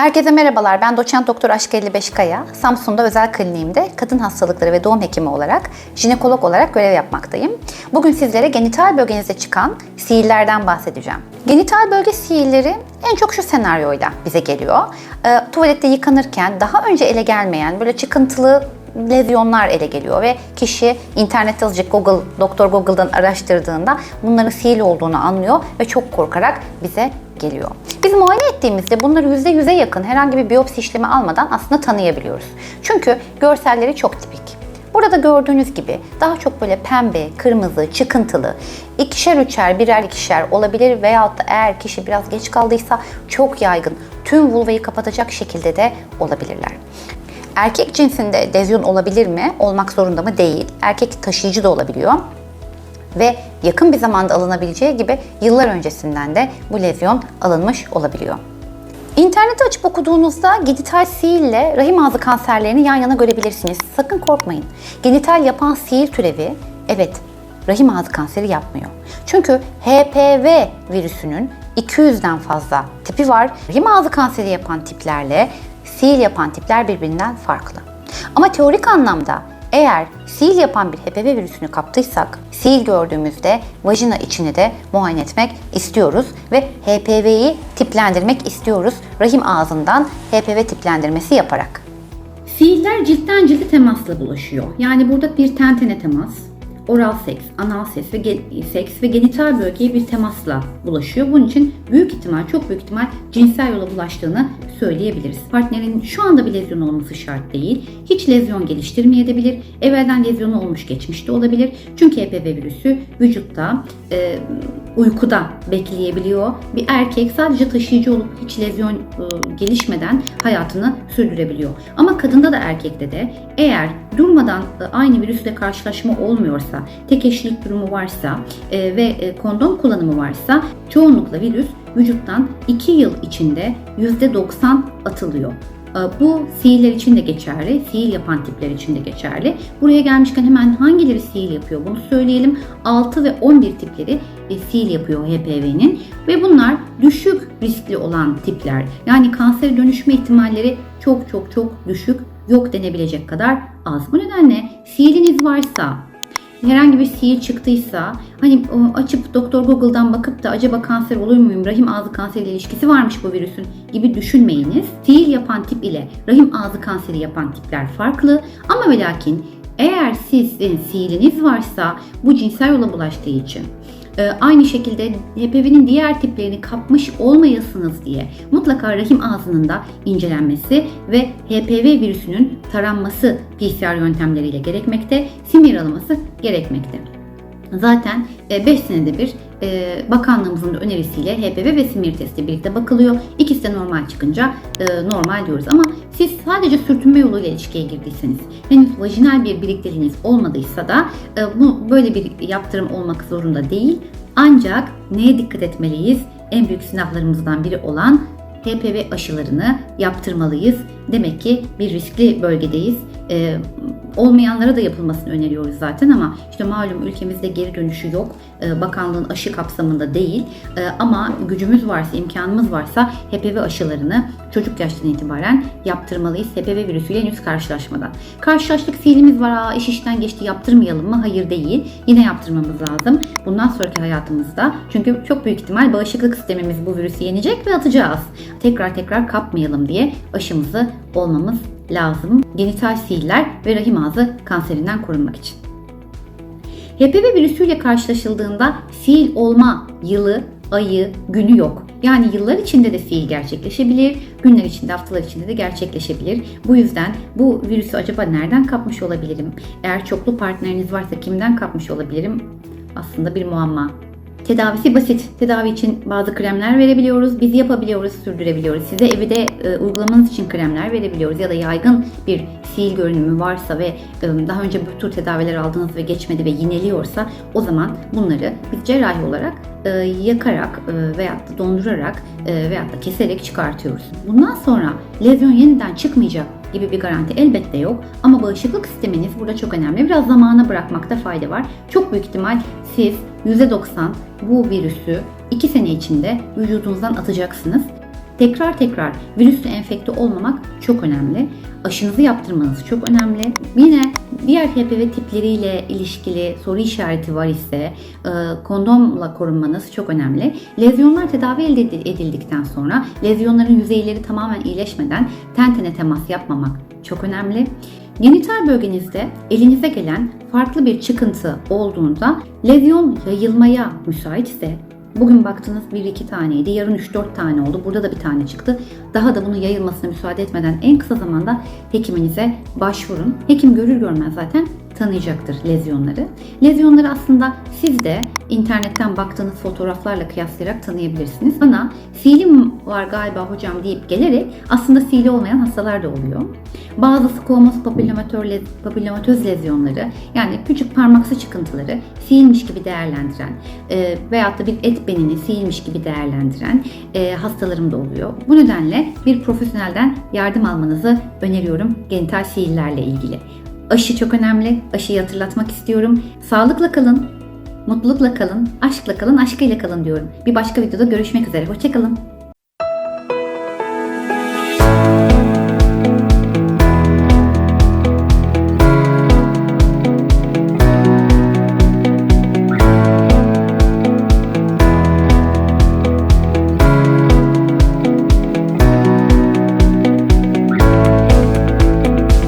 Herkese merhabalar. Ben doçent doktor Aşk 55 Kaya. Samsun'da özel kliniğimde kadın hastalıkları ve doğum hekimi olarak jinekolog olarak görev yapmaktayım. Bugün sizlere genital bölgenizde çıkan sihirlerden bahsedeceğim. Genital bölge sihirleri en çok şu senaryoyla bize geliyor. Ee, tuvalette yıkanırken daha önce ele gelmeyen böyle çıkıntılı lezyonlar ele geliyor ve kişi internette azıcık Google, Doktor Google'dan araştırdığında bunların sihir olduğunu anlıyor ve çok korkarak bize geliyor. Biz muayene ettiğimizde bunları %100'e yakın herhangi bir biyopsi işlemi almadan aslında tanıyabiliyoruz. Çünkü görselleri çok tipik. Burada gördüğünüz gibi daha çok böyle pembe, kırmızı, çıkıntılı, ikişer üçer, birer ikişer olabilir veyahut da eğer kişi biraz geç kaldıysa çok yaygın, tüm vulvayı kapatacak şekilde de olabilirler. Erkek cinsinde lezyon olabilir mi? Olmak zorunda mı? Değil. Erkek taşıyıcı da olabiliyor ve yakın bir zamanda alınabileceği gibi yıllar öncesinden de bu lezyon alınmış olabiliyor. İnterneti açıp okuduğunuzda genital sil ile rahim ağzı kanserlerini yan yana görebilirsiniz. Sakın korkmayın. Genital yapan sil türevi evet rahim ağzı kanseri yapmıyor. Çünkü HPV virüsünün 200'den fazla tipi var. Rahim ağzı kanseri yapan tiplerle sil yapan tipler birbirinden farklı. Ama teorik anlamda eğer sil yapan bir HPV virüsünü kaptıysak, sil gördüğümüzde vajina içini de muayene etmek istiyoruz ve HPV'yi tiplendirmek istiyoruz rahim ağzından HPV tiplendirmesi yaparak. Sihirler ciltten cilde temasla bulaşıyor. Yani burada bir tentene temas, oral seks, anal seks ve, ge- seks ve genital bölgeye bir temasla bulaşıyor. Bunun için büyük ihtimal, çok büyük ihtimal cinsel yola bulaştığını söyleyebiliriz. Partnerin şu anda bir lezyon olması şart değil. Hiç lezyon geliştirmeyebilir. Evvelden lezyonu olmuş geçmişte olabilir. Çünkü HPV virüsü vücutta e, uykuda bekleyebiliyor. Bir erkek sadece taşıyıcı olup hiç lezyon e, gelişmeden hayatını sürdürebiliyor. Ama kadında da erkekte de eğer durmadan e, aynı virüsle karşılaşma olmuyorsa, tek eşlilik durumu varsa e, ve e, kondom kullanımı varsa çoğunlukla virüs vücuttan 2 yıl içinde %90 atılıyor. E, Bu sihirler için de geçerli, sihir yapan tipler için de geçerli. Buraya gelmişken hemen hangileri sihir yapıyor bunu söyleyelim. 6 ve 11 tipleri e, sihir yapıyor HPV'nin ve bunlar düşük riskli olan tipler. Yani kanser dönüşme ihtimalleri çok çok çok düşük, yok denebilecek kadar az. Bu nedenle sihiriniz varsa, herhangi bir sihir çıktıysa hani o, açıp doktor Google'dan bakıp da acaba kanser olur muyum, rahim ağzı kanseriyle ilişkisi varmış bu virüsün gibi düşünmeyiniz. Sihir yapan tip ile rahim ağzı kanseri yapan tipler farklı ama ve lakin eğer sizin sihiriniz varsa bu cinsel yola bulaştığı için aynı şekilde HPV'nin diğer tiplerini kapmış olmayasınız diye mutlaka rahim ağzının da incelenmesi ve HPV virüsünün taranması PCR yöntemleriyle gerekmekte, simir alınması gerekmekte. Zaten 5 senede bir e, bakanlığımızın önerisiyle HPV ve simir testi birlikte bakılıyor. İkisi de normal çıkınca e, normal diyoruz. Ama siz sadece sürtünme yoluyla ilişkiye girdiyseniz, henüz vajinal bir birlikteliğiniz olmadıysa da e, bu böyle bir yaptırım olmak zorunda değil. Ancak neye dikkat etmeliyiz? En büyük sınavlarımızdan biri olan HPV aşılarını yaptırmalıyız. Demek ki bir riskli bölgedeyiz. Ee, olmayanlara da yapılmasını öneriyoruz zaten ama işte malum ülkemizde geri dönüşü yok. Ee, bakanlığın aşı kapsamında değil. Ee, ama gücümüz varsa, imkanımız varsa HPV aşılarını çocuk yaştan itibaren yaptırmalıyız. HPV virüsüyle henüz karşılaşmadan. Karşılaştık sihirimiz var, Aa, iş işten geçti yaptırmayalım mı? Hayır değil. Yine yaptırmamız lazım. Bundan sonraki hayatımızda. Çünkü çok büyük ihtimal bağışıklık sistemimiz bu virüsü yenecek ve atacağız. Tekrar tekrar kapmayalım diye aşımızı olmamız lazım. Genital sihirler ve rahim ağzı kanserinden korunmak için. HPV virüsüyle karşılaşıldığında sil olma yılı, ayı, günü yok. Yani yıllar içinde de sil gerçekleşebilir, günler içinde, haftalar içinde de gerçekleşebilir. Bu yüzden bu virüsü acaba nereden kapmış olabilirim? Eğer çoklu partneriniz varsa kimden kapmış olabilirim? Aslında bir muamma. Tedavisi basit. Tedavi için bazı kremler verebiliyoruz. Biz yapabiliyoruz, sürdürebiliyoruz. Size evde e, uygulamanız için kremler verebiliyoruz. Ya da yaygın bir sil görünümü varsa ve e, daha önce bu tür tedaviler aldınız ve geçmedi ve yineliyorsa o zaman bunları biz cerrahi olarak e, yakarak e, veyahut da dondurarak e, veyahut da keserek çıkartıyoruz. Bundan sonra lezyon yeniden çıkmayacak gibi bir garanti elbette yok ama bağışıklık sisteminiz burada çok önemli. Biraz zamana bırakmakta fayda var. Çok büyük ihtimal siz %90 bu virüsü 2 sene içinde vücudunuzdan atacaksınız. tekrar tekrar virüsle enfekte olmamak çok önemli. Aşınızı yaptırmanız çok önemli. Yine diğer HPV tipleriyle ilişkili soru işareti var ise e, kondomla korunmanız çok önemli. Lezyonlar tedavi edildikten sonra lezyonların yüzeyleri tamamen iyileşmeden ten tene temas yapmamak çok önemli. Genital bölgenizde elinize gelen farklı bir çıkıntı olduğunda lezyon yayılmaya müsaitse Bugün baktınız 1-2 taneydi, yarın 3-4 tane oldu. Burada da bir tane çıktı. Daha da bunun yayılmasına müsaade etmeden en kısa zamanda hekiminize başvurun. Hekim görür görmez zaten tanıyacaktır lezyonları. Lezyonları aslında siz de internetten baktığınız fotoğraflarla kıyaslayarak tanıyabilirsiniz. Bana silim var galiba hocam deyip gelerek aslında sili olmayan hastalar da oluyor. Bazı squamous papillomatöz lezyonları yani küçük parmaksı çıkıntıları siyilmiş gibi değerlendiren e, veyahut da bir et benini siyilmiş gibi değerlendiren e, hastalarım da oluyor. Bu nedenle bir profesyonelden yardım almanızı öneriyorum genital sihirlerle ilgili. Aşı çok önemli. Aşıyı hatırlatmak istiyorum. Sağlıkla kalın, mutlulukla kalın, aşkla kalın, aşkıyla kalın diyorum. Bir başka videoda görüşmek üzere. Hoşçakalın.